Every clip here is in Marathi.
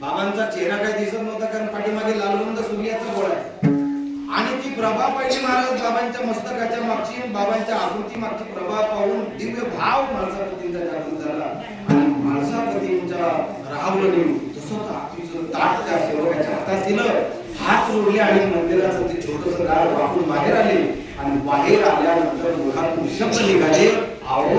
बाबांचा चेहरा काही दिसत नव्हता कारण पाठीमागे लालबंद सूर्याचा गोळा आहे. आणि ती प्रभा पाहिली महाराज बाबांच्या मस्तकाच्या मागची बाबांच्या आकृती मागची. प्रभा पाहून दिव्य भाव माणसापतींचा जागृत झाला. आणि माणसापतींच्या राहुलने नाही तसंच आखीचं ताट त्या सेवकाच्या हातात दिलं हात रोडले आणि मंदिराचं ते छोटस दार वापरून बाहेर आले. आणि बाहेर आल्यानंतर मुखातून शब्द निघाले आवो.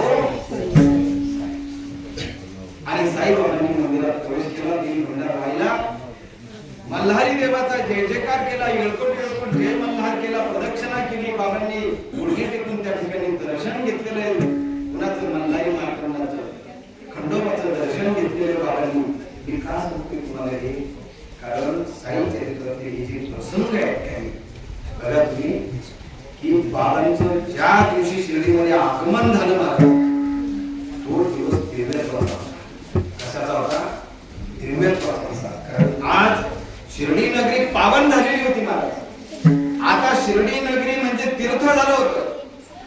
आणि साईबाबांनी मंदिरात प्रवेश केला तीन भंडार मल्हारी देवाचा जय जयकार केला येळकोट येळकोट जय मल्हार केला प्रदक्षिणा केली बाबांनी गुडघे टेकून त्या ठिकाणी दर्शन घेतलेलं आहे. कुणाचं? मल्हारी मार्कंडाचं खंडोबाचं दर्शन घेतलेलं बाबांनी. हे का सांगते तुम्हाला हे कारण साई चरित्रातले हे जे प्रसंग आहेत बघा तुम्ही की बाबांचं ज्या दिवशी शिर्डीमध्ये आगमन झालं महाराज तो दिवस दिव्याचा होता. दिव्याचा कारण आज शिर्डी नगरी पावन झालेली होती महाराज. आता शिर्डी नगरी म्हणजे तीर्थ झालं होतं.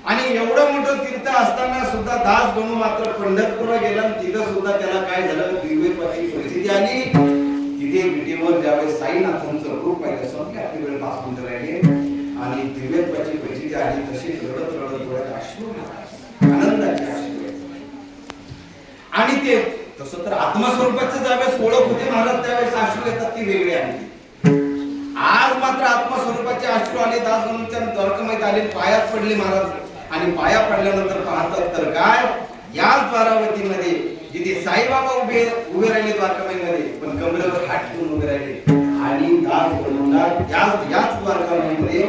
आणि एवढं मोठं तीर्थ असताना सुद्धा दास बनू मात्र पंढरपूरला गेला तिथं सुद्धा त्याला काय झालं? दिव्यत्वाची परिस्थिती आली. तिथे विटेवर ज्यावेळेस साईनाथांचं रूप पाहिलं संपले आपली वेळ पाच मिनिटं आणि दिव्यत्वाची परिस्थिती आली तशी रडत रडत डोळ्यात अश्रू आनंदाची अश्रू आणि ते तसं तर आत्मस्वरूपाचं ज्यावेळेस ओळख होते. महाराज त्यावेळेस अश्रू येतात ती वेगळी आली आज मात्र आत्मस्वरूपाचे अश्रू आले. दास म्हणूनच्या आले. पायात पडले महाराज. आणि पाया पडल्यानंतर पाहतात तर काय? याच बारावतीमध्ये जिथे साईबाबा उभे उभे राहिले द्वारकामाईमध्ये पण कमरेवर हात ठेवून उभे राहिले. आणि दास बनवला याच याच द्वारकामाईमध्ये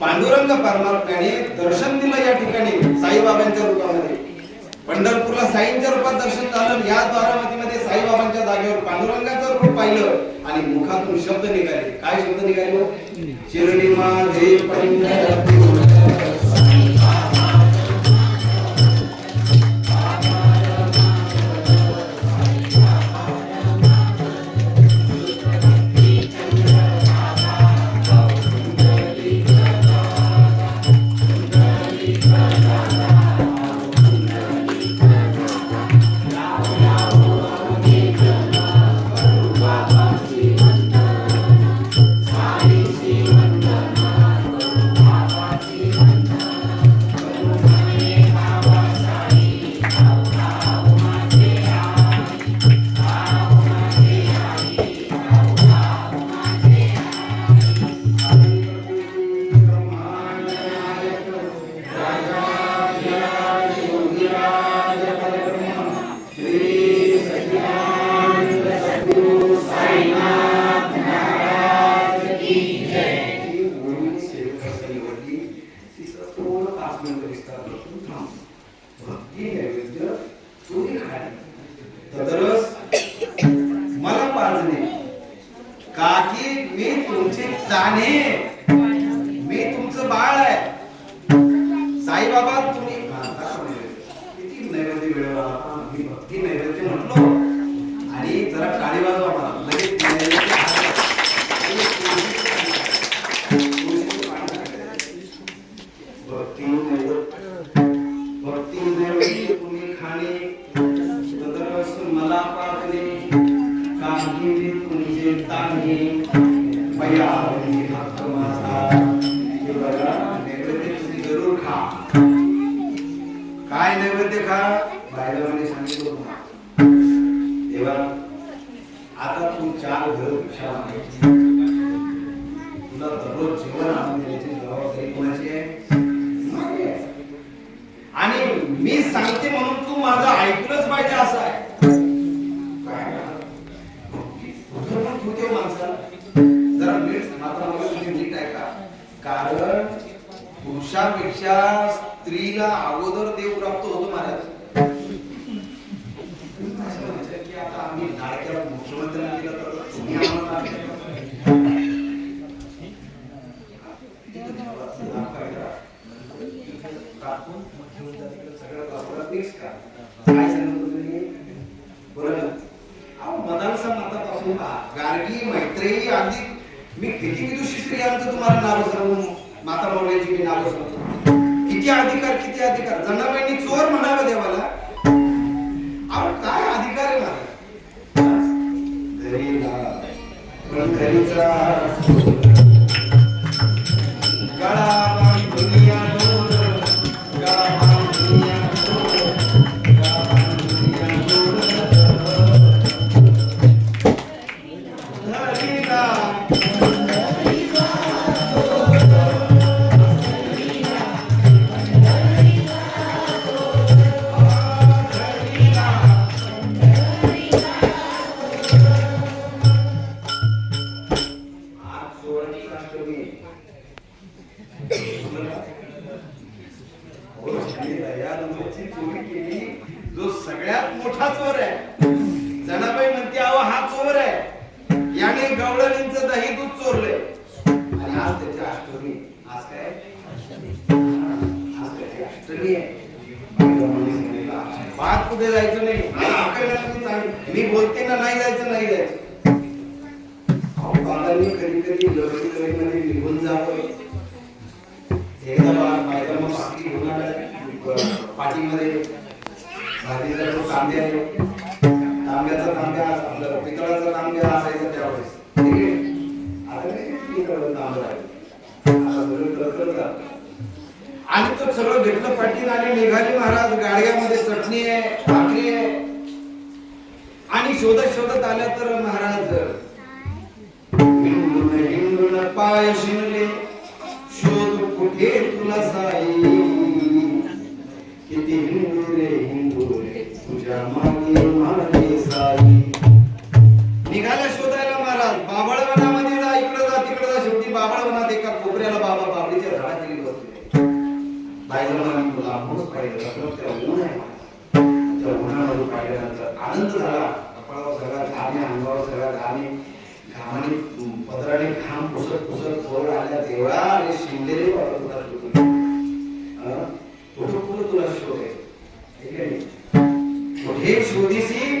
पांडुरंग परमात्म्याने दर्शन दिलं या ठिकाणी साईबाबांच्या रूपामध्ये. पंढरपूरला साईंच्या रूपात दर्शन झालं या द्वारामतीमध्ये साईबाबांच्या जागेवर पांडुरंगाचं रूप पाहिलं आणि मुखातून शब्द निघाले काय शब्द निघाले हो? माझे पंढरपूर मिळवा नैवेद्य भक्ती नैवेद्य म्हटलो. आणि जरा टाळी वाजवा मला. लगेच भक्ती भक्ती नैवेद्य तुम्ही खाणे तदरस मला पाहणे काही तुमचे ताणे बया म्हणजे माझा. नैवेद्य तुम्ही जरूर खा. काय नैवेद्य खा? माझा मुलगा मला तुम्ही नीट कारण पुरुषापेक्षा स्त्रीला अगोदर देव प्राप्त होतो महाराज. असं म्हणजे आम्ही लाडक्या मुख्यमंत्र्यांना दिलं तर तुम्ही आम्हाला सगळं का? गार्गी मैत्रेयी अगदी मी किती विदुषी स्त्रियांचं तुम्हाला नाव सांगू? माता मावळ्याची मी नाव सांगतो किती अधिकार किती अधिकार? जनाबाईंनी चोर म्हणावं देवाला. अहो काय अधिकार आहे मला घरी ला- गळा हो, जो सगळ्यात मोठा चोर आहे. जनाबाई म्हणते अहो हा चोर आहे. याने गवळणींच दही दूध चोरलंय. आणि आज त्याची अष्टमी आज काय? आज त्याची अष्टमी आहे. बात कुठे जायचं नाही? मी बोलते ना नाही जायचं नाही जायचं. बाबांनी कधी कधी लग्नमध्ये निघून जावं एकदा बायका मग पाठी घेऊन पाठीमध्ये भाजीचा कांदे आहे तांब्याचा तांब्या पितळाचा तांब्या असायचा त्यावेळेस ठीक आहे? आता नाही आहे. आता सगळं आणि तो सगळं घेतलं पाटील आणि निघाली महाराज गाडग्यामध्ये चटणी आहे भाकरी आहे आणि शोधत शोधत आल्या तर महाराज काय पाय शिरले शोध कुठे तुला साई किती हिंदू रे हिंदू रे तुझ्या मागे मागे साई निघाल्या शोधायला महाराज. बाबळ वनामध्ये जा इकडे जा तिकडे जा. शेवटी बाबळ वनात एका कोपऱ्याला बाबा बाबळीच्या झाडाखाली बसले. बायला म्हणाली तुला आंबूच पाहिलं त्या ऊन आहे त्या उन्हामध्ये पाहिल्यानंतर आनंद झाला. कपाळावर सगळा घाणे अंगावर सगळा घाणे घामाने पदराने घाम पुसत पुसत जवळ आल्या देवळा आणि शिंदेले बाबा तुला शोधून? कुठं कुठं तुला शोध आहे? आहे कुठे शोधीसी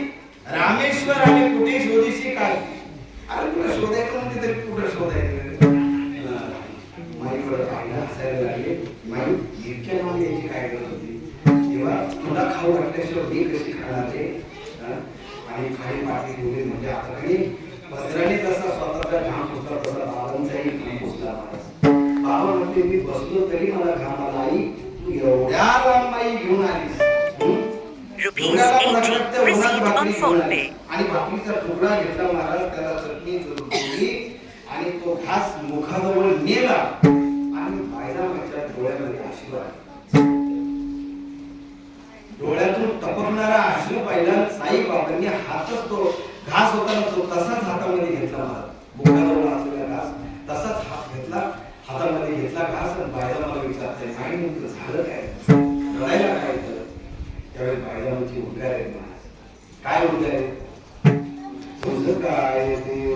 रामेश्वर आणि कुठे शोधीसी काय? अरे तुला शोधायचं म्हणजे तरी कुठं शोधायचं. माईकडे पाहिलं हसायला लागले. माई, इतक्या मागे याची काय करत होती? तेव्हा तुला खाऊ वाटल्याशिवाय मी कशी खाणार रे हं? आणि खाली पाठी ठेवली म्हणजे आता काही पत्राने तसा स्वतःचा घाम पुसला तसा बाबांचाही घाम पुसला बाबा म्हणते मी बसलो तरी मला घाम आला आई तू एवढ्या लांब माई घेऊन आलीस? Rupees एवढ्या लांब 80 रस्त्यात त्या उन्हात received भाकरी on घेऊन phone आली. pay. आणि भाकरीचा तुकडा घेतला महाराज त्याला चटणी जोडली आणि तो घास मुखाजवळ नेला आणि बायला माझ्या डोळ्यामध्ये आले डोळ्यातून टपकणारा अश्रू पाहिला साई बाबांनी हातच तो घास होता ना तो तसाच हातामध्ये घेतला मला. मुखाजवळ असलेला घास तसाच हात घेतला हातामध्ये घेतला घास आणि बायला मला विचारते आणि नेमकं झालं काय? रडायला काय तर त्यावेळी बायला म्हणजे उद्गार आहेत महाराज. काय उद्गार आहेत? तुझं काय ते